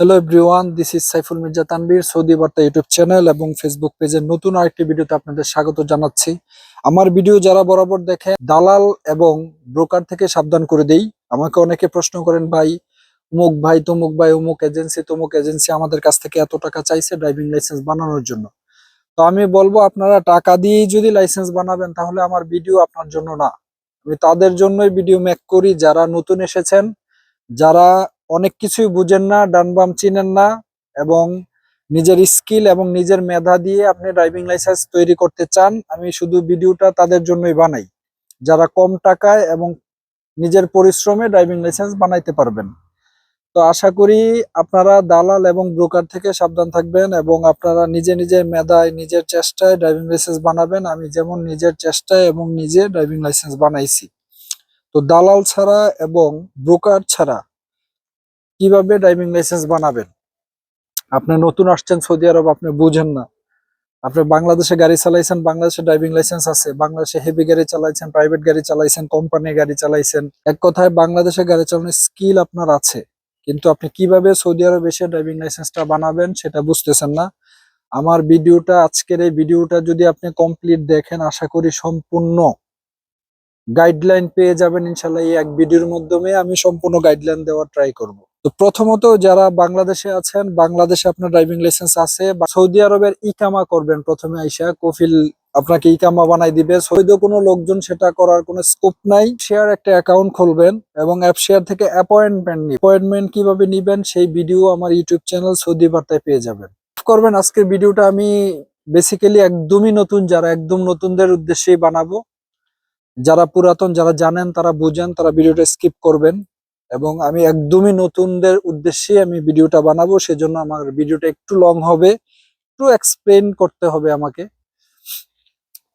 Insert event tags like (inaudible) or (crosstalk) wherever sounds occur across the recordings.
Hello everyone this is Saiful Mirza Tanvir Saudi বার্তা YouTube channel এবং Facebook পেজের নতুন আরেকটি ভিডিওতে আপনাদের স্বাগত জানাচ্ছি। আমার ভিডিও যারা বরাবর দেখে দালাল এবং ব্রোকার থেকে সাবধান করে দেই। আমাকে অনেকে প্রশ্ন করেন, ভাই, অমুক ভাই, তমুক ভাই, অমুক এজেন্সি তমুক এজেন্সি আমাদের কাছ থেকে এত টাকা চাইছে ড্রাইভিং লাইসেন্স বানানোর জন্য। তো আমি বলব, আপনারা টাকা দিয়েই যদি লাইসেন্স বানাবেন, তাহলে আমার ভিডিও আপনার জন্য না। আমি তাদের জন্যই ভিডিও মেক করি, যারা নতুন এসেছেন, যারা অনেক কিছুই বুঝেন না, ডান বাম চিনেন না এবং নিজের স্কিল এবং নিজের মেধা দিয়ে আপনি ড্রাইভিং লাইসেন্স তৈরি করতে চান, আমি শুধু ভিডিওটা তাদের জন্যই বানাই। যারা কম টাকায় এবং নিজের পরিশ্রমে ড্রাইভিং লাইসেন্স বানাইতে পারবেন। তো আশা করি আপনারা দালাল এবং ব্রোকার থেকে সাবধান থাকবেন এবং আপনারা নিজে নিজের মেধায়, নিজের চেষ্টায় ড্রাইভিং লাইসেন্স বানাবেন। আমি যেমন নিজের চেষ্টায় এবং নিজে ড্রাইভিং লাইসেন্স বানাইছি। তো দালাল ছাড়া এবং ব্রোকার ছাড়া কীভাবে ড্রাইভিং লাইসেন্স বানাবেন? আপনি নতুন আসছেন সৌদি আরব, আপনি বুঝেন না। আপনি বাংলাদেশে গাড়ি চালাইছেন, বাংলাদেশে ড্রাইভিং লাইসেন্স আছে। বাংলাদেশে হেভি গাড়ি চালাইছেন প্রাইভেট গাড়ি চালাইছেন কোম্পানি গাড়ি চালাইছেন। এক কথায়, বাংলাদেশে গাড়ি চালানোর স্কিল আপনার আছে। কিন্তু আপনি কীভাবে সৌদি আরব এসে ড্রাইভিং লাইসেন্সটা বানাবেন সেটা বুঝতেছেন না। আমার ভিডিওটা, আজকের এই ভিডিওটা যদি আপনি কমপ্লিট দেখেন, আশা করি সম্পূর্ণ গাইডলাইন পেয়ে যাবেন ইনশাল্লাহ এই এক ভিডিওর মাধ্যমে। আমি সম্পূর্ণ গাইডলাইন দেওয়ার ট্রাই করব। তো প্রথমত যারা বাংলাদেশে আছেন, বাংলাদেশে আপনার ড্রাইভিং লাইসেন্স আছে সৌদি আরবের ইকামা করবেন প্রথমে আইসা, কফিল আপনাকে ইকামা বানাই দিবে। সৌদি কোনো লোকজন সেটা করার কোনো স্কোপ নাই। শেয়ার একটা অ্যাকাউন্ট খুলবেন এবং অ্যাপ শেয়ার থেকে অ্যাপয়েন্টমেন্ট নিন অ্যাপয়েন্টমেন্ট কীভাবে নিবেন সেই ভিডিও আমার ইউটিউব চ্যানেল সৌদি বার্তায় পেয়ে যাবেন। করবেন, আজকের ভিডিওটা আমি বেসিক্যালি একদমই নতুন, যারা একদম নতুনদের উদ্দেশ্যেই বানাবো। যারা পুরাতন, যারা জানেন, তারা বুঝেন, তারা ভিডিওটা স্কিপ করবেন। এবং আমি একদমই নতুনদের উদ্দেশ্যে আমি ভিডিওটা বানাবো, সেজন্য আমার ভিডিওটা একটু লং হবে। একটু এক্সপ্লেন করতে হবে আমাকে।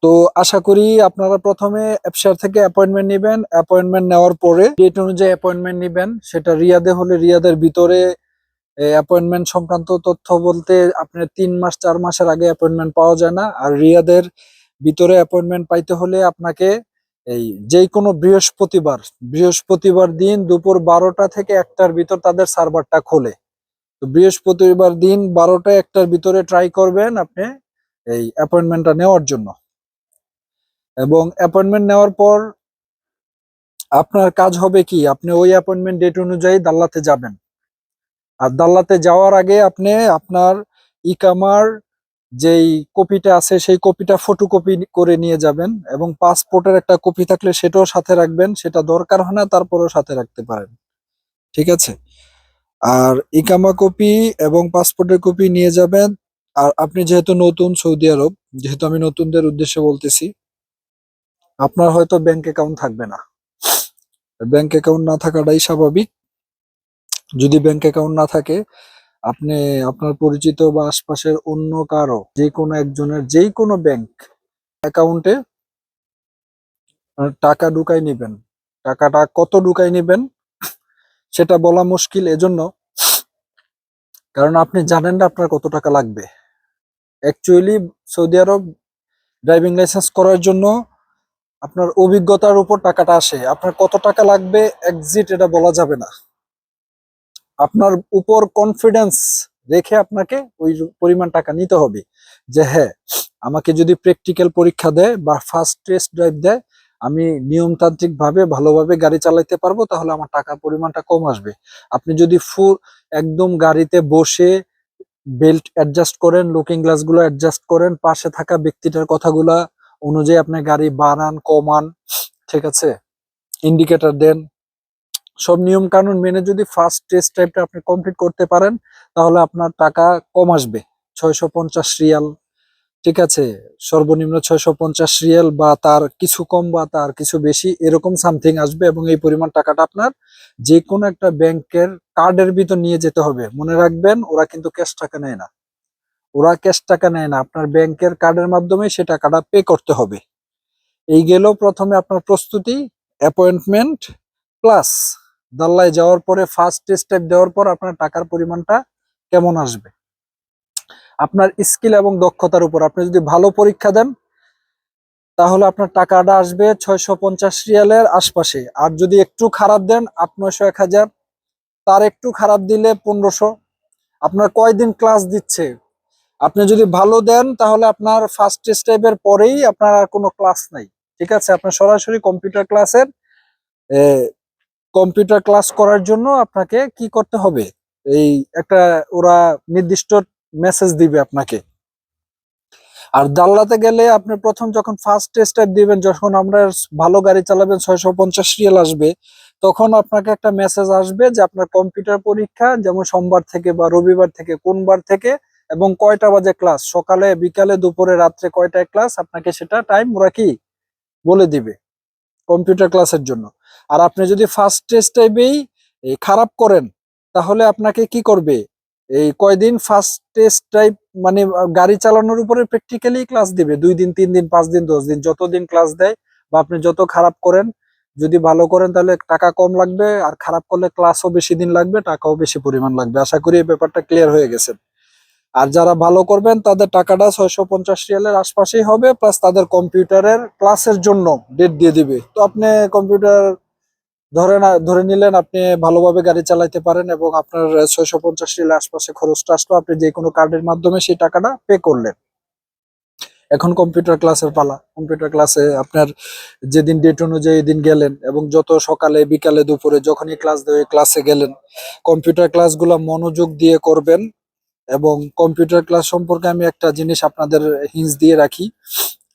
তো আশা করি আপনারা প্রথমে অ্যাপসার থেকে অ্যাপয়েন্টমেন্ট নেবেন। অ্যাপয়েন্টমেন্ট নেওয়ার পরে ডেট অনুযায়ী অ্যাপয়েন্টমেন্ট নেবেন। সেটা রিয়াদে হলে রিয়াদের ভিতরে অ্যাপয়েন্টমেন্ট সংক্রান্ত তথ্য বলতে আপনার তিন মাস, চার মাসের আগে অ্যাপয়েন্টমেন্ট পাওয়া যায় না। আর রিয়াদের ভিতরে অ্যাপয়েন্টমেন্ট পাইতে হলে আপনাকে এই যে কোনো বৃহস্পতিবার বৃহস্পতিবার দিন দুপুর বারোটা থেকে একটার ভিতর তাদের সার্ভারটা খোলে। তো বৃহস্পতিবার দিন বারোটা একটার ভিতরে ট্রাই করবেন আপনি এই অ্যাপয়েন্টমেন্টটা নেওয়ার জন্য। এবং অ্যাপয়েন্টমেন্ট নেওয়ার পর আপনার কাজ হবে কি? আপনি ওই অ্যাপয়েন্টমেন্ট ডেট অনুযায়ী দাল্লাতে যাবেন। আর দাল্লাতে যাওয়ার আগে আপনি আপনার ইকামার যেই কপিটা আছে, সেই কপিটা ফটোকপি করে নিয়ে যাবেন এবং পাসপোর্টের একটা কপি থাকলে সেটাও সাথে রাখবেন। সেটা দরকার হয় না, তারপরেও সাথে রাখতে পারেন। ঠিক আছে? আর ইকামা কপি এবং পাসপোর্টের কপি নিয়ে যাবেন। আর আপনি যেহেতু নতুন সৌদি আরব, যেহেতু আমি নতুনদের উদ্দেশ্যে বলতেছি, আপনার হয়তো ব্যাংক অ্যাকাউন্ট থাকবে না। ব্যাংক অ্যাকাউন্ট না থাকাটাই স্বাভাবিক। যদি ব্যাংক অ্যাকাউন্ট না থাকে আপনি আপনার পরিচিত বা আশপাশের অন্য কারও যে কোনো একজনের যেই কোনো ব্যাংক অ্যাকাউন্টে টাকা ঢুকাই নেবেন। টাকাটা কত ঢুকাই নেবেন, সেটা বলা মুশকিল এজন্য। কারণ আপনি জানেন না আপনার কত টাকা লাগবে। অ্যাকচুয়ালি সৌদি আরব ড্রাইভিং লাইসেন্স করার জন্য আপনার অভিজ্ঞতার উপর টাকাটা আসে। আপনার কত টাকা লাগবে এক্সিট এটা বলা যাবে না। আপনার উপর কনফিডেন্স রেখে আপনাকে ওই পরিমাণ টাকা নিতে হবে। যে হ্যাঁ আমাকে যদি প্র্যাকটিক্যাল পরীক্ষা দেয় বা ফার্স্ট টেস্ট ড্রাইভ দেয়, আমি নিয়মতান্ত্রিক ভাবে ভালোভাবে গাড়ি চালাইতে পারব, তাহলে আমার টাকার পরিমাণটা কম আসবে। আপনি যদি ফুল একদম গাড়িতে বসে বেল্ট অ্যাডজাস্ট করেন লুকিং গ্লাসগুলো অ্যাডজাস্ট করেন, পাশে থাকা ব্যক্তিটার কথাগুলা অনুযায়ী আপনি গাড়ি বাড়ান কমান, ঠিক আছে? ইন্ডিকেটর দেন সব নিয়ম কানুন মেনে যদি ফার্স্ট টেস্ট টাইপটা আপনি কমপ্লিট করতে পারেন, তাহলে আপনার টাকা কম আসবে। ছয়শো পঞ্চাশ রিয়াল, ঠিক আছে? সর্বনিম্ন ছয়শো পঞ্চাশ রিয়াল বা তার কিছু কম বা তার কিছু বেশি, এরকম সামথিং আসবে এবং এই পরিমাণ টাকাটা আপনার যে কোনো একটা ব্যাংকের কার্ডের ভিতর নিয়ে যেতে হবে। মনে রাখবেন, ওরা কিন্তু ক্যাশ টাকা নেয় না। ওরা ক্যাশ টাকা নেয় না। আপনার ব্যাংকের কার্ডের মাধ্যমে সে টাকাটা পে করতে হবে। এই গেল প্রথমে আপনার প্রস্তুতি অ্যাপয়েন্টমেন্ট প্লাস দাল্লায় যাওয়ার পরে ফার্স্ট টেস্ট টাইপ দেওয়ার পর আপনার টাকার পরিমাণটা কেমন আসবে? আপনার স্কিল এবং দক্ষতার উপর। আপনি যদি ভালো পরীক্ষা দেন, তাহলে আপনার টাকাটা আসবে ছয়শো পঞ্চাশ রিয়ালের আশপাশে। আর যদি একটু খারাপ দেন, আট এক হাজার। তার একটু খারাপ দিলে পনেরোশো। আপনার কয়দিন ক্লাস দিচ্ছে? আপনি যদি ভালো দেন, তাহলে আপনার ফার্স্ট স্টেপের পরেই আপনার আর কোনো ক্লাস নাই। ঠিক আছে? আপনার সরাসরি কম্পিউটার ক্লাসের কম্পিউটার ক্লাস করার জন্য আপনাকে কি করতে হবে? এই একটা ওরা নির্দিষ্ট মেসেজ দিবে আপনাকে। আর দাল্লাতে গেলে আপনি প্রথম যখন ফার্স্ট স্টেপ দিবেন, যখন আমরা ভালো গাড়ি চালাবেন, ছয়শো পঞ্চাশ রিয়াল আসবে, তখন আপনাকে একটা মেসেজ আসবে যে আপনার কম্পিউটার পরীক্ষা যেমন সোমবার থেকে বা রবিবার থেকে কোন বার থেকে এবং কয়টা বাজে ক্লাস সকালে, বিকালে, দুপুরে, রাত্রে কয়টায় ক্লাস আপনাকে সেটা টাইম ওরা কি? বলে দিবে কম্পিউটার ক্লাসের জন্য। আর আপনি যদি ফার্স্ট টেস্ট টাইপেই খারাপ করেন, তাহলে আপনাকে কি করবে? এই কয়দিন ফার্স্ট টেস্ট টাইপ মানে গাড়ি চালানোর উপরে প্র্যাকটিক্যালি ক্লাস দিবে। দুই দিন, তিন দিন, পাঁচ দিন, দশ দিন, যতদিন ক্লাস দেয় বা আপনি যত খারাপ করেন, যদি ভালো করেন তাহলে টাকা কম লাগবে আর খারাপ করলে ক্লাসও বেশি দিন লাগবে, টাকাও বেশি পরিমাণ লাগবে। আশা করি এই ব্যাপারটা ক্লিয়ার হয়ে গেছে। আর যারা ভালো করবেন, তাদের টাকাটা ছয়শো পঞ্চাশ রিয়ালের আশপাশেই হবে প্লাস তাদের কম্পিউটারের ক্লাসের জন্য ডেট দিয়ে দিবে। তো আপনি কম্পিউটার ধরে না, ধরে নিলেন আপনি ভালোভাবে গাড়ি চালাইতে পারেন এবং আপনার ছয়শো পঞ্চাশ রিয়ালের আশপাশে খরচটা আসলো, আপনি যে কোনো কার্ডের মাধ্যমে সেই টাকাটা পে করলেন। এখন কম্পিউটার ক্লাসের পালা। কম্পিউটার ক্লাসে আপনার যেদিন ডেট অনুযায়ী দিন গেলেন এবং যত সকালে, বিকালে, দুপুরে যখনই ক্লাস দেবে ক্লাসে গেলেন কম্পিউটার ক্লাসগুলো মনোযোগ দিয়ে করবেন এবং কম্পিউটার ক্লাস সম্পর্কে আমি একটা জিনিস আপনাদের হিন্স দিয়ে রাখি।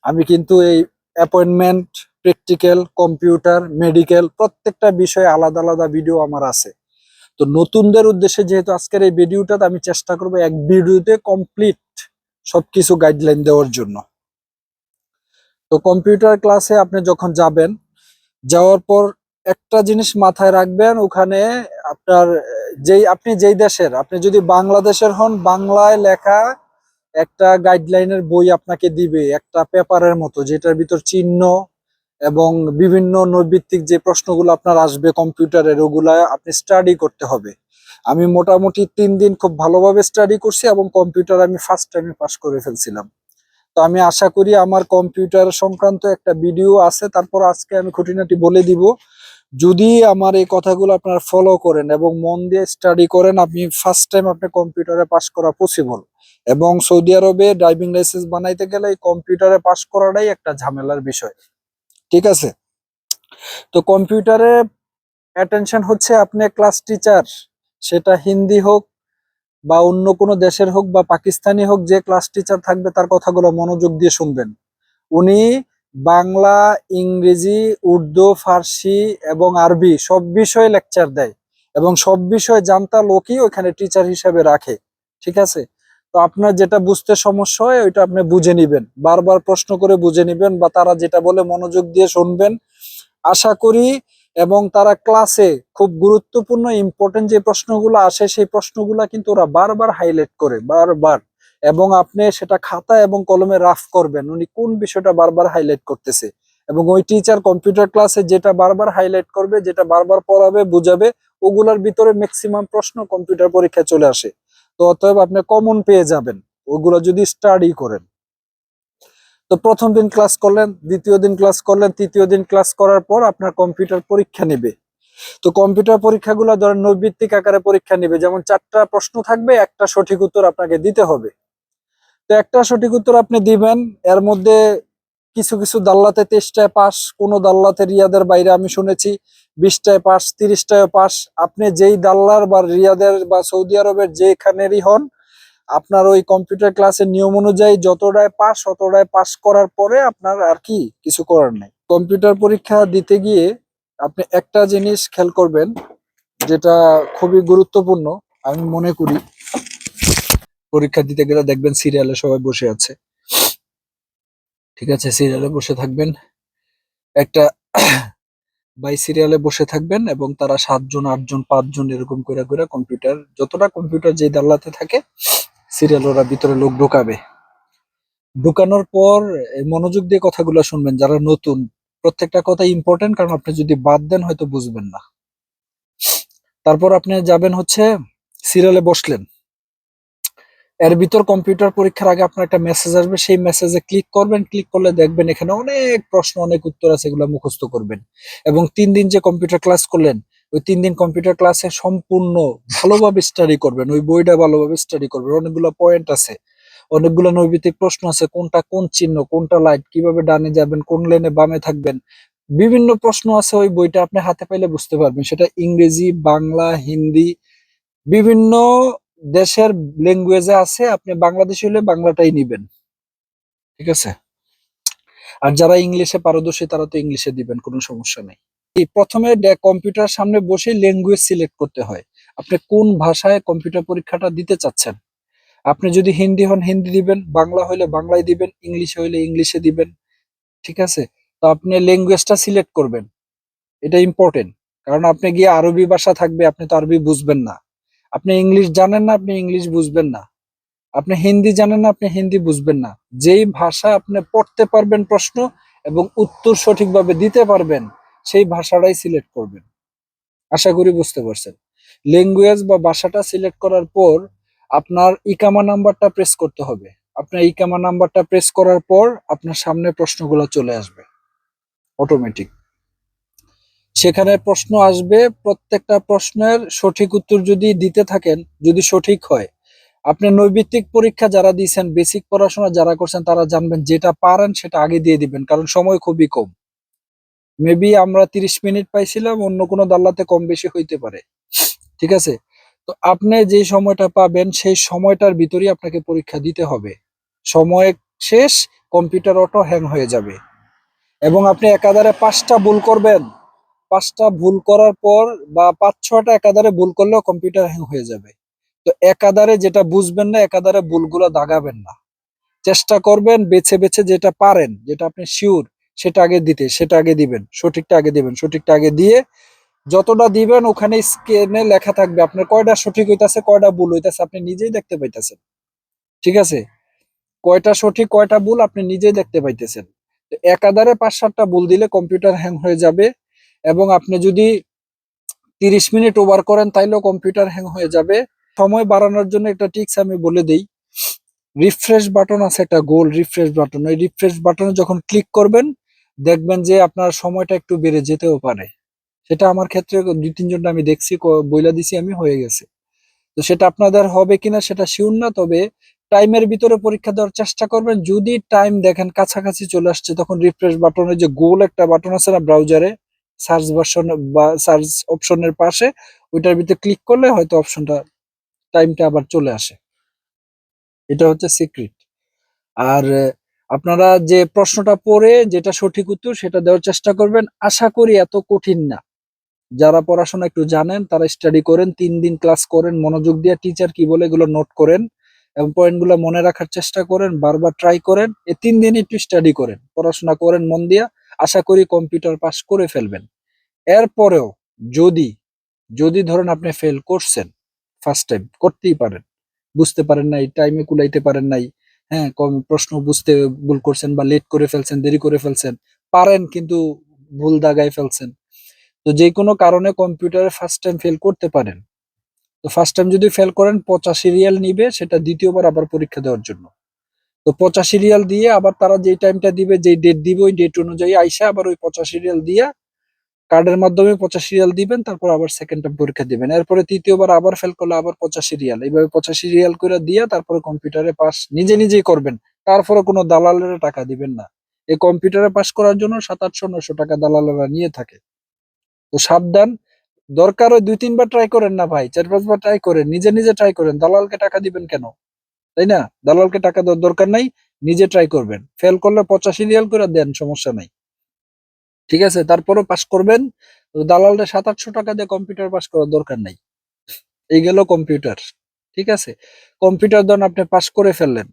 আমি কিন্তু এই অ্যাপয়েন্টমেন্ট প্র্যাকটিক্যাল, কম্পিউটার মেডিকেল প্রত্যেকটা বিষয়ে আলাদা আলাদা ভিডিও আমার আছে। তো নতুনদের উদ্দেশ্যে যেহেতু আজকের এই ভিডিওটাতে আমি চেষ্টা করব এক ভিডিওতে কমপ্লিট সবকিছু গাইডলাইন দেওয়ার জন্য। তো কম্পিউটার ক্লাসে আপনি যখন যাবেন, যাওয়ার পর একটা জিনিস মাথায় রাখবেন, ওখানে আপনার যেই, আপনি যেই দেশের, আপনি যদি বাংলাদেশের হন, বাংলায় লেখা একটা গাইডলাইনের বই আপনাকে দিবে, একটা পেপারের মতো, যেটার ভিতর চিহ্ন এবং বিভিন্ন নৈবিত্তিক যে প্রশ্নগুলো আপনার আসবে কম্পিউটারের, ওগুলা আপনি স্টাডি করতে হবে। আমি মোটামুটি তিন দিন খুব ভালোভাবে স্টাডি করছি এবং কম্পিউটার আমি ফার্স্ট টাইমে পাস করে ফেলছিলাম। তো আমি আশা করি আমার কম্পিউটার সংক্রান্ত একটা ভিডিও আছে, তারপর আজকে আমি খুঁটিনাটি বলে দিব। যদি আমার এই কথাগুলো আপনারা ফলো করেন এবং মন দিয়ে স্টাডি করেন, আপনি ফার্স্ট টাইম আপনি কম্পিউটারে পাস করা পসিবল এবং সৌদি আরবে ড্রাইভিং লাইসেন্স বানাইতে গেলে এই কম্পিউটারে পাস করাটাই একটা ঝামেলার বিষয়। ঠিক আছে? তো কম্পিউটারে অ্যাটেনশন হচ্ছে আপনি ক্লাস টিচার সেটা হিন্দি হোক বা অন্য কোনো দেশের হোক বা পাকিস্তানি হোক, যে ক্লাস টিচার থাকবে তার কথাগুলো মনোযোগ দিয়ে শুনবেন। উনি বাংলা, ইংরেজি, উর্দু, ফার্সি এবং আরবি সব বিষয়ে লেকচার দেয় এবং সব বিষয়ে জানতা লোকই ওখানে টিচার হিসেবে রাখে। ঠিক আছে? তো আপনার যেটা বুঝতে সমস্যা হয়, ওইটা আপনি বুঝে নিবেন। বারবার প্রশ্ন করে বুঝে নিবেন বা তারা যেটা বলে মনোযোগ দিয়ে শুনবেন। আশা করি এবং তারা ক্লাসে খুব গুরুত্বপূর্ণ ইম্পর্টেন্ট যে প্রশ্নগুলো আসে, সেই প্রশ্নগুলো কিন্তু ওরা বারবার হাইলাইট করে, বারবার। এবং আপনি সেটা খাতা এবং কলমে রাফ করবেন, উনি কোন বিষয়টা বারবার হাইলাইট করতেছে। এবং ওই টিচার কম্পিউটার ক্লাসে যেটা বারবার হাইলাইট করবে, যেটা বারবার পড়াবে, বুঝাবে, ওগুলার ভিতরে ম্যাক্সিমাম প্রশ্ন কম্পিউটার পরীক্ষায় চলে আসে। তো অতএব আপনি কমন পেয়ে যাবেন। ওগুলো যদি স্টাডি করেন। তো প্রথম দিন ক্লাস করলেন, দ্বিতীয় দিন ক্লাস করলেন, তৃতীয় দিন ক্লাস করার পর আপনার কম্পিউটার পরীক্ষা নেবে। তো কম্পিউটার পরীক্ষাগুলো ধরেন নৈবিত্তিক আকারে পরীক্ষা নেবে। যেমন চারটা প্রশ্ন থাকবে, একটা সঠিক উত্তর আপনাকে দিতে হবে। তো একটা সঠিক উত্তর আপনি দিবেন, এর মধ্যে কিছু কিছু দাল্লাতে তেইশটায় পাস, কোন দাল্লাতে রিয়াদের বাইরে আমি শুনেছি বিশটায় পাস, তিরিশটায় পাস। আপনি যেই দাল্লার বা রিয়াদের বা সৌদি আরবের যেখানেরই হন, আপনার ওই কম্পিউটার ক্লাসের নিয়ম অনুযায়ী যতটায় পাস ততটায় পাস করার পরে আপনার আর কি কিছু করার নেই। কম্পিউটার পরীক্ষা দিতে গিয়ে আপনি একটা জিনিস খেয়াল করবেন, যেটা খুবই গুরুত্বপূর্ণ, আমি মনে করি। পরীক্ষা দিতে গেলে দেখবেন সিরিয়ালে সবাই বসে আছে। ঠিক আছে সিরিয়ালে বসে থাকবেন। একটা (coughs) বাই সিরিয়ালে বসে থাকবেন এবং তারা সাতজন, আটজন, পাঁচজন এরকম করে করে কম্পিউটার যতটা কম্পিউটার যে দাল্লাতে থাকে সিরিয়াল ওরা ভিতরে লোক ঢোকাবে। ঢুকানোর পর মনোযোগ দিয়ে কথাগুলো শুনবেন, যারা নতুন। প্রত্যেকটা কথা ইম্পর্টেন্ট কারণ আপনি যদি বাদ দেন, হয়তো বুঝবেন না। তারপর আপনি যাবেন হচ্ছে সিরিয়ালে বসলেন। এর ভিতর কম্পিউটার পরীক্ষার আগে আপনার একটা মেসেজ আসবে, সেই মেসেজে ক্লিক করবেন ক্লিক করলে দেখবেন এখানে অনেক প্রশ্ন, অনেক উত্তর আছে এগুলো মুখস্থ করবেন। এবং তিন দিন যে কম্পিউটার ক্লাস করলেন, ওই তিন দিন কম্পিউটার ক্লাসে সম্পূর্ণ ভালোভাবে স্টাডি করবেন, ওই বইটা ভালোভাবে স্টাডি করবেন। অনেকগুলো পয়েন্ট আছে, অনেকগুলো নৈবিত্তিক প্রশ্ন আছে, কোনটা কোন চিহ্ন, কোনটা লাইট কীভাবে ডানে যাবেন, কোন লেনে বামে থাকবেন, বিভিন্ন প্রশ্ন আছে ওই বইটা আপনি হাতে পাইলে বুঝতে পারবেন। সেটা ইংরেজি, বাংলা, হিন্দি, বিভিন্ন দেশের ল্যাঙ্গুয়েজে আছে, আপনি বাংলাদেশি হলে বাংলাটাই নিবেন। ঠিক আছে? আর যারা ইংলিশে পারদর্শী, তারা তো ইংলিশে দিবেন, কোনো সমস্যা নেই। প্রথমে কম্পিউটার সামনে বসে ল্যাঙ্গুয়েজ সিলেক্ট করতে হয়। আপনি কোন ভাষায় কম্পিউটার পরীক্ষাটা দিতে চাচ্ছেন? আপনি যদি হিন্দি হন, হিন্দি দিবেন, বাংলা হইলে বাংলায় দিবেন, ইংলিশে হইলে ইংলিশে দিবেন। ঠিক আছে? তো আপনি ল্যাঙ্গুয়েজটা সিলেক্ট করবেন। এটা ইম্পর্টেন্ট কারণ আপনি গিয়ে আরবি ভাষা থাকবে, আপনি তো আরবি বুঝবেন না। আপনি ইংলিশ জানেন না, আপনি ইংলিশ বুঝবেন না। আপনি হিন্দি জানেন না, আপনি হিন্দি বুঝবেন না। যেই ভাষা আপনি পড়তে পারবেন প্রশ্ন এবং উত্তর সঠিকভাবে দিতে পারবেন, সেই ভাষাটাই সিলেক্ট করবেন। আশা করি বুঝতে পারছেন। ল্যাঙ্গুয়েজ বা ভাষাটা সিলেক্ট করার পর আপনার ইকামা নাম্বারটা প্রেস করতে হবে। আপনার ইকামা নাম্বারটা প্রেস করার পর আপনার সামনে প্রশ্নগুলো চলে আসবে। অটোমেটিক সেখানে প্রশ্ন আসবে, প্রত্যেকটা প্রশ্নের সঠিক উত্তর যদি দিতে থাকেন, যদি সঠিক হয় আপনি নৈবিত্তিক পরীক্ষা যারা দিয়েছেন বেসিক পড়াশোনা যারা করছেন, তারা জানবেন যেটা পারেন সেটা আগে দিয়ে দিবেন, কারণ সময় খুবই কম। মেবি আমরা তিরিশ মিনিট পাইছিলাম, অন্য কোনো দাল্লাতে কম বেশি হইতে পারে। ঠিক আছে? তো আপনি যে সময়টা পাবেন, সেই সময়টার ভিতরেই আপনাকে পরীক্ষা দিতে হবে। সময় শেষ, কম্পিউটার অটো হ্যাং হয়ে যাবে। এবং আপনি একাধারে পাঁচটা ভুল করবেন। পাঁচটা ভুল করার পর বা পাঁচ ছটা একাধারে ভুল করলেও কম্পিউটার হ্যাং হয়ে যাবে। তো একাধারে যেটা বুঝবেন না, একাধারে ভুলগুলো দাগাবেন না। চেষ্টা করবেন বেছে বেছে যেটা পারেন, যেটা আপনি শিওর সেটা আগে দিতে, সেটা আগে দিবেন, সঠিকটা আগে দিবেন, সঠিকটা আগে দিয়ে যতটা দিবেন ওখানে স্ক্রিনে লেখা থাকবে। আপনার কয়টা সঠিক হইতাছে, কয়টা ভুল হইতাছে, আপনি নিজেই দেখতে পাইতেছেন। ঠিক আছে? কয়টা সঠিক, কয়টা ভুল, আপনি নিজেই দেখতে পাইতেছেন। একাধারে পাঁচ, সাতটা ভুল দিলে কম্পিউটার হ্যাং হয়ে যাবে। এবং আপনি যদি তিরিশ মিনিট ওভার করেন, তাইলেও কম্পিউটার হ্যাং হয়ে যাবে। সময় বাড়ানোর জন্য একটা টিক্স আমি বলে দিই। রিফ্রেশ বাটন আছে একটা গোল রিফ্রেশ বাটন ওই রিফ্রেশ বাটনে যখন ক্লিক করবেন, দেখবেন যে আপনার সময়টা একটু বেড়ে যেতেও পারে। সেটা আমার ক্ষেত্রে দুই তিনজন আমি দেখছি বইলা দিছি, আমি হয়ে গেছে। তো সেটা আপনাদের হবে কিনা সেটা শিউর না, তবে টাইমের ভিতরে পরীক্ষা দেওয়ার চেষ্টা করবেন। যদি টাইম দেখেন কাছাকাছি চলে আসছে, তখন রিফ্রেশ বাটনে যে গোল একটা বাটন আছে না ব্রাউজারে সার্চ ভার্সন বা সার্চ অপশনের পাশে ওইটার ভিতরে ক্লিক করলে হয়তো অপশনটা টাইমটা আবার চলে আসে। এটা হচ্ছে সিক্রেট আর আপনারা যে প্রশ্নটা পড়ে যেটা সঠিক উত্তর সেটা দেওয়ার চেষ্টা করবেন। আশা করি এত কঠিন না। যারা পড়াশোনা একটু জানেন, তারা স্টাডি করেন, তিন দিন ক্লাস করেন, মনোযোগ দিয়ে টিচার কি বলে এগুলো নোট করেন এবং পয়েন্টগুলো মনে রাখার চেষ্টা করেন, বারবার ট্রাই করেন এই তিন দিন একটু স্টাডি করেন, পড়াশোনা করেন, মন দিয়া আশা করি কম্পিউটার পাস করে ফেলবেন। এরপরেও যদি যদি ধরেন আপনি ফেল করছেন ফার্স্ট টাইম করতেই পারেন, বুঝতে পারেন নাই টাইমে কুলাইতে পারেন নাই হ্যাঁ কম প্রশ্ন বুঝতে ভুল করছেন বা লেট করে ফেলছেন, দেরি করে ফেলছেন, পারেন কিন্তু ভুল দাগায় ফেলছেন। তো যে কোনো কারণে কম্পিউটারে ফার্স্ট টাইম ফেল করতে পারেন। তো ফার্স্ট টাইম যদি ফেল করেন, পঁচাশি রিয়াল নিবে, সেটা দ্বিতীয়বার আবার পরীক্ষা দেওয়ার জন্য। তো পঁচাশি রিয়াল দিয়ে আবার তারা যেই টাইমটা দিবে, যেই ডেট দিবে, ওই ডেট অনুযায়ী আইসা আবার ওই পঁচাশি রিয়াল দিয়া কার্ডের মাধ্যমে পঁচাশি রিয়াল দিবেন, তারপর আবার সেকেন্ড টাইম পরীক্ষা দিবেন। এরপরে তৃতীয়বার আবার ফেল করলে আবার পঁচাশি রিয়াল। এইভাবে পঁচাশি রিয়াল করে দিয়া তারপরে কম্পিউটারে পাস নিজে নিজেই করবেন। তারপরে কোনো দালালের টাকা দিবেন না। এই কম্পিউটারে পাস করার জন্য সাত, আটশো নশো টাকা দালালেরা নিয়ে থাকে। তো সাবধান। দরকার হয় দুই, তিনবার ট্রাই করেন না ভাই, চার, পাঁচবার ট্রাই করেন, নিজে নিজে ট্রাই করেন। দালালকে টাকা দিবেন কেন? তাই না? দালালকে টাকা দেওয়ার দরকার নাই, নিজে ট্রাই করবেন। ফেল করলে পঁচাশি রিয়াল করে দেন, সমস্যা নাই। ঠিক আছে? তারপরে পাস করবেন। দালালটা সাত আটশো টাকা দিয়ে কম্পিউটার পাস করার দরকার নাই। এই গেল কম্পিউটার ঠিক আছে? কম্পিউটার ধরুন আপনি পাস করে ফেললেন।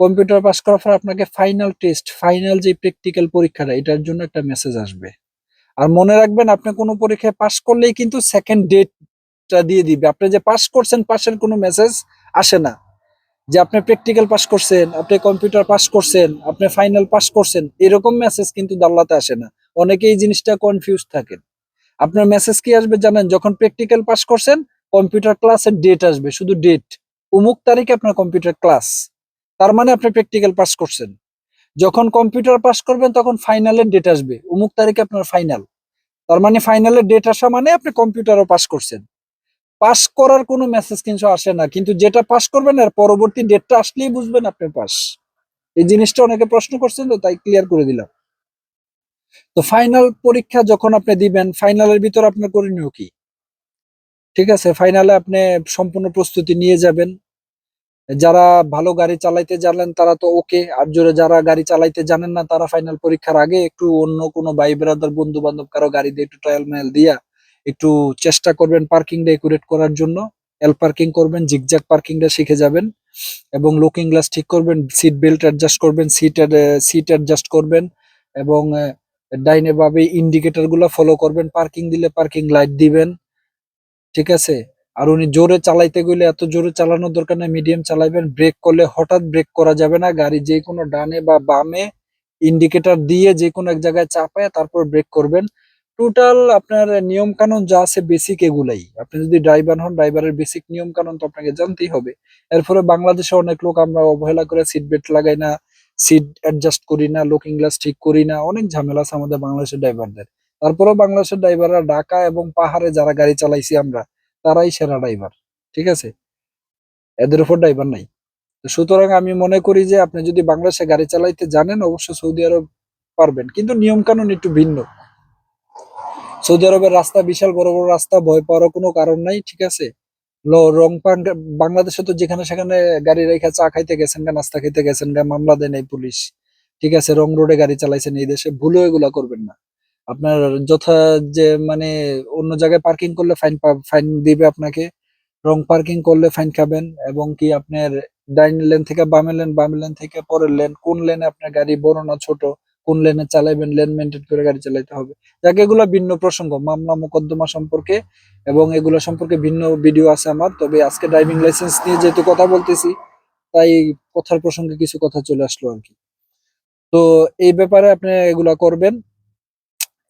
কম্পিউটার পাস করার পর আপনাকে ফাইনাল টেস্ট ফাইনাল যে প্র্যাকটিক্যাল পরীক্ষাটা, এটার জন্য একটা মেসেজ আসবে। আর মনে রাখবেন, আপনি কোনো পরীক্ষায় পাস করলেই কিন্তু সেকেন্ড ডেটটা দিয়ে দিবে। আপনি যে পাস করছেন পাশের কোনো মেসেজ আসে না। যে আপনি প্র্যাকটিক্যাল পাস করছেন, আপনি কম্পিউটার পাস করছেন, আপনি ফাইনাল পাস করছেন, এরকম মেসেজ কিন্তু দাল্লাতে আসে না। অনেকে এই জিনিসটা কনফিউজ থাকেন। আপনার মেসেজ কি আসবে জানেন? যখন প্র্যাকটিক্যাল পাস করছেন কম্পিউটার ক্লাসের ডেট আসবে, শুধু ডেট উমুক তারিখে আপনার কম্পিউটার ক্লাস তার মানে আপনি প্র্যাকটিক্যাল পাস করছেন। যখন কম্পিউটার পাস করবেন, তখন ফাইনালের ডেট আসবে। উমুক তারিখে আপনার ফাইনাল তার মানে ফাইনালের ডেট আসা মানে আপনি কম্পিউটারও পাস করছেন। পাস করার কোনো মেসেজ কিন্তু আসে না। কিন্তু যেটা পাস করবেন আর পরবর্তী ডেটটা আসলেই বুঝবেন আপনি পাস এই জিনিসটা অনেকে প্রশ্ন করছেন তো, তাই ক্লিয়ার করে দিলাম। তো ফাইনাল পরীক্ষা যখন আপনি দিবেন ফাইনালের ভিতর আপনার করণীয় কি? ঠিক আছে ফাইনালে আপনি সম্পূর্ণ প্রস্তুতি নিয়ে যাবেন। যারা ভালো গাড়ি চালাইতে জানেন তারা তো ওকে আর জোরে যারা গাড়ি চালাইতে জানেন না, তারা ফাইনাল পরীক্ষার আগে একটু অন্য কোনো ভাই ব্রাদার বন্ধু বান্ধব কারও গাড়ি দিয়ে একটু ট্রায়াল মায়াল দিয়া একটু চেষ্টা করবেন পার্কিংটা একুরেট করার জন্য। এল পার্কিং করবেন জিগজ্যাগ পার্কিংটা শিখে যাবেন। এবং লুকিং গ্লাস ঠিক করবেন সিট বেল্ট অ্যাডজাস্ট করবেন সিট সিট অ্যাডজাস্ট করবেন এবং ডাইনে ভাবে ইন্ডিকেটরগুলো ফলো করবেন। পার্কিং দিলে পার্কিং লাইট দিবেন। ঠিক আছে? আর উনি জোরে চালাইতে গেলে এত জোরে চালানোর দরকার নেই মিডিয়াম চালাইবেন। ব্রেক করলে হঠাৎ ব্রেক করা যাবে না। গাড়ি যে কোনো ডানে বা বামে ইন্ডিকেটর দিয়ে যে কোনো এক জায়গায় চাপায় তারপর ব্রেক করবেন। টোটাল আপনার নিয়ম কানুন যা আছে বেসিক এগুলাই। আপনি যদি ড্রাইভার হন ড্রাইভারের বেসিক নিয়ম কানুন তো আপনাকে জানতেই হবে। এরপরে বাংলাদেশে অনেক লোক আমরা অবহেলা করে সিট বেল্ট লাগাই না সিট অ্যাডজাস্ট করি না লুকিং গ্লাস ঠিক করি না, অনেক ঝামেলা আছে আমাদের বাংলাদেশের ড্রাইভারদের তারপরেও বাংলাদেশের ড্রাইভাররা ঢাকা এবং পাহাড়ে যারা গাড়ি চালাইছি আমরা, তারাই সেরা ড্রাইভার ঠিক আছে? এদের উপর ড্রাইভার নাই। সুতরাং আমি মনে করি যে আপনি যদি বাংলাদেশে গাড়ি চালাইতে জানেন অবশ্য সৌদি আরব পারবেন। কিন্তু নিয়ম কানুন একটু ভিন্ন। সৌদি আরবের রাস্তা বিশাল, বড় বড় রাস্তা, ভয় পাওয়ার কোনো কারণ নাই, ঠিক আছে? রং বাংলাদেশে তো যেখানে সেখানে গাড়ি রেখা চা খাইতে গেছেন গা, নাস্তা খাইতে গেছেন গা, মামলা দেয় নাই পুলিশ, ঠিক আছে? রং রোডে গাড়ি চালাইছেন এই দেশে, ভুলেও এগুলা করবেন না। আপনার যথা যে মানে অন্য জায়গায় পার্কিং করলে ফাইন ফাইন দিবে আপনাকে, রং পার্কিং করলে ফাইন খাবেন, এবং কি আপনার ডাইন লেন থেকে বামে লেন বামে লেন থেকে পরের লেন, কোন লেনে আপনার গাড়ি বড় না ছোট কোন লেনে চালাইবেন লেন মেনটেন করে গাড়ি চালাইতে হবে। যাকে, এগুলো ভিন্ন প্রসঙ্গ, মামলা মোকদ্দমা সম্পর্কে এবং এগুলো সম্পর্কে ভিন্ন ভিডিও আছে আমার। তবে আজকে ড্রাইভিং লাইসেন্স নিয়ে যেহেতু কথা বলতেছি, তাই কথার প্রসঙ্গে কিছু কথা চলে আসলো আর কি। তো এই ব্যাপারে আপনি এগুলা করবেন।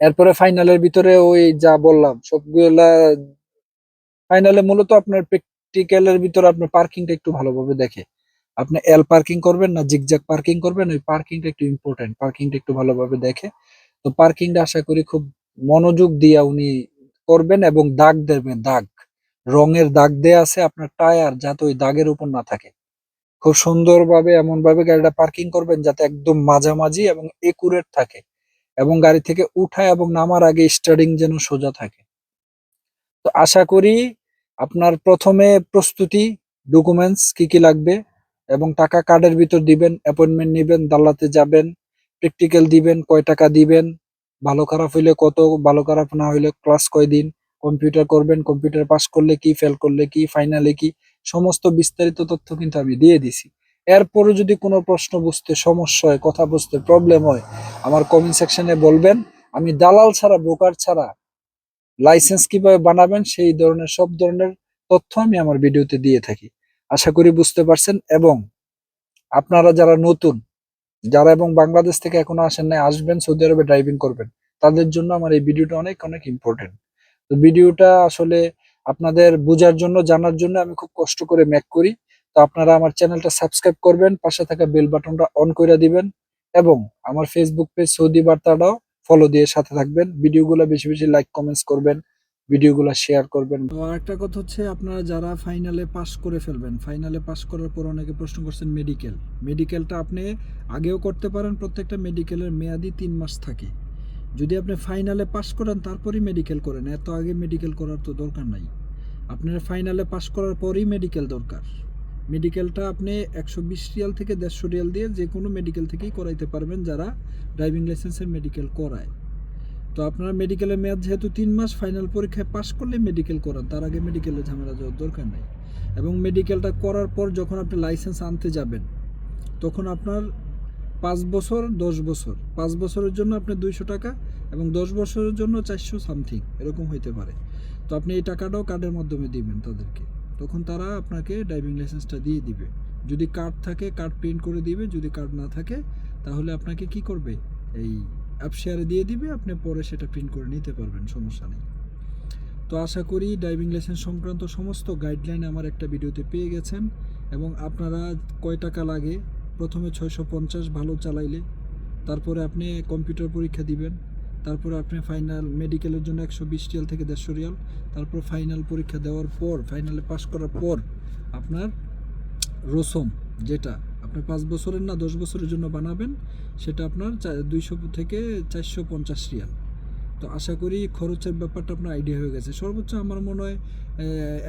এরপরে ফাইনালের ভিতরে ওই যা বললাম, সবগুলা ফাইনালে মূলত আপনার প্র্যাকটিক্যালের ভিতরে আপনার পার্কিংটা একটু ভালোভাবে দেখে। আপনি এল পার্কিং করবেন না জিগজ্যাগ পার্কিং করবেন, ওই পার্কিংটা একটু ইম্পর্টেন্ট পার্কিংটা একটু ভালোভাবে দেখে। তো পার্কিংটা আশা করি খুব মনোযোগ দিয়ে উনি করবেন এবং দাগ দেবেন, দাগ। রঙের দাগ দেয়া আছে আপনার টায়ার যাতে ওই দাগের উপর না থাকে। খুব সুন্দরভাবে এমন ভাবে গাড়িটা পার্কিং করবেন যাতে একদম মাঝামাঝি এবং একুরেট থাকে এবং গাড়ি থেকে উঠা এবং নামার আগে স্টার্টিং যেন সোজা থাকে। তো আশা করি আপনার প্রথমে প্রস্তুতি ডকুমেন্টস কি কি লাগবে এবং টাকা কার্ডের ভিতর দিবেন অ্যাপয়েন্টমেন্ট নিবেন দাল্লাতে যাবেন প্র্যাকটিক্যাল দিবেন, কয় টাকা দিবেন, ভালো খারাপ হইলে কত, ভালো খারাপ না হইলে ক্লাস কয়দিন কম্পিউটার করবেন কম্পিউটার পাস করলে কি ফেল করলে কি ফাইনালে কি, সমস্ত বিস্তারিত তথ্য কিন্তু আমি দিয়ে দিছি। এরপরে যদি কোনো প্রশ্ন বুঝতে সমস্যা হয়, কথা বুঝতে প্রবলেম হয়, আমার কমেন্ট সেকশনে বলবেন, আমি দালাল ছাড়া ব্রোকার ছাড়া লাইসেন্স কীভাবে বানাবেন, সেই ধরনের, সব ধরনের তথ্য আমি আমার ভিডিওতে দিয়ে থাকি। আশা করি বুঝতে পারছেন। এবং আপনারা যারা নতুন, যারা এবং বাংলাদেশ থেকে এখনও আসেন নাই, আসবেন, সৌদি আরবে ড্রাইভিং করবেন, তাদের জন্য আমার এই ভিডিওটা অনেক অনেক ইম্পর্টেন্ট তো ভিডিওটা আসলে আপনাদের বোঝার জন্য, জানার জন্য আমি খুব কষ্ট করে ম্যাক করি। তো আপনারা আমার চ্যানেলটা সাবস্ক্রাইব করবেন, পাশে থাকা বেল বাটনটা অন করে দিবেন, এবং আমার ফেসবুক পেজ সৌদি বার্তাটাও ফলো দিয়ে সাথে থাকবেন। ভিডিওগুলো বেশি বেশি লাইক কমেন্টস করবেন। ভিডিওগুলো শেয়ার করবেন। আরেকটা কথা হচ্ছে আপনারা যারা ফাইনালে পাস করে ফেলবেন ফাইনালে পাস করার পর অনেকে প্রশ্ন করছেন মেডিকেল মেডিকেলটা আপনি আগেও করতে পারেন, প্রত্যেকটা মেডিকেলের মেয়াদি তিন মাস থাকে। যদি আপনি ফাইনালে পাস করেন, তারপরই মেডিকেল করেন। এত আগে মেডিকেল করার তো দরকার নাই। আপনার ফাইনালে পাস করার পরই মেডিকেল দরকার। মেডিকেলটা আপনি একশো বিশ রিয়াল থেকে দেড়শো রিয়াল দিয়ে যে কোনো মেডিকেল থেকেই করাইতে পারবেন যারা ড্রাইভিং লাইসেন্সের মেডিকেল করায়। তো আপনার মেডিকেলের মেয়াদ যেহেতু তিন মাস ফাইনাল পরীক্ষায় পাশ করলে মেডিকেল করান। তার আগে মেডিকেলে ঝামেলা যাওয়ার দরকার নেই। এবং মেডিকেলটা করার পর যখন আপনি লাইসেন্স আনতে যাবেন, তখন আপনার পাঁচ বছর, দশ বছর। পাঁচ বছরের জন্য আপনি দুইশো টাকা এবং দশ বছরের জন্য চারশো সামথিং এরকম হইতে পারে। তো আপনি এই টাকাটাও কার্ডের মাধ্যমে দিবেন তাদেরকে। তখন তারা আপনাকে ড্রাইভিং লাইসেন্সটা দিয়ে দিবে। যদি কার্ড থাকে কার্ড প্রিন্ট করে দিবে। যদি কার্ড না থাকে, তাহলে আপনাকে কি করবে? এই অ্যাপ শেয়ারে দিয়ে দিবে, আপনি পরে সেটা প্রিন্ট করে নিতে পারবেন, সমস্যা নেই। তো আশা করি ড্রাইভিং লাইসেন্স সংক্রান্ত সমস্ত গাইডলাইন আমার একটা ভিডিওতে পেয়ে গেছেন এবং আপনারা কয় টাকা লাগে? প্রথমে ছয়শো পঞ্চাশ ভালো চালাইলে, তারপরে আপনি কম্পিউটার পরীক্ষা দিবেন, তারপরে আপনি ফাইনাল মেডিকেলের জন্য একশো বিশ রিয়াল থেকে দেড়শো রিয়াল, তারপর ফাইনাল পরীক্ষা দেওয়ার পর ফাইনালে পাশ করার পর আপনার রসম যেটা আপনি পাঁচ বছরের না দশ বছরের জন্য বানাবেন, সেটা আপনার দুইশো থেকে চারশো পঞ্চাশ রিয়াল। তো আশা করি খরচের ব্যাপারটা আপনার আইডিয়া হয়ে গেছে। সর্বোচ্চ আমার মনে হয়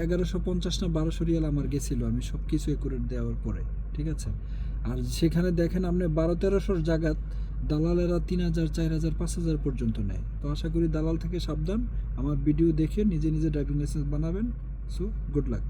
এগারোশো পঞ্চাশ না বারোশো রিয়াল আমার গেছিল আমি সব কিছু একুরেট দেওয়ার পরে, ঠিক আছে? আর সেখানে দেখেন আপনি বারো তেরোশোর জায়গাত দালালেরা তিন হাজার, চার হাজার, পাঁচ হাজার পর্যন্ত নেয়। তো আশা করি দালাল থেকে সাবধান, আমার ভিডিও দেখে নিজে নিজে ড্রাইভিং লাইসেন্স বানাবেন। So good luck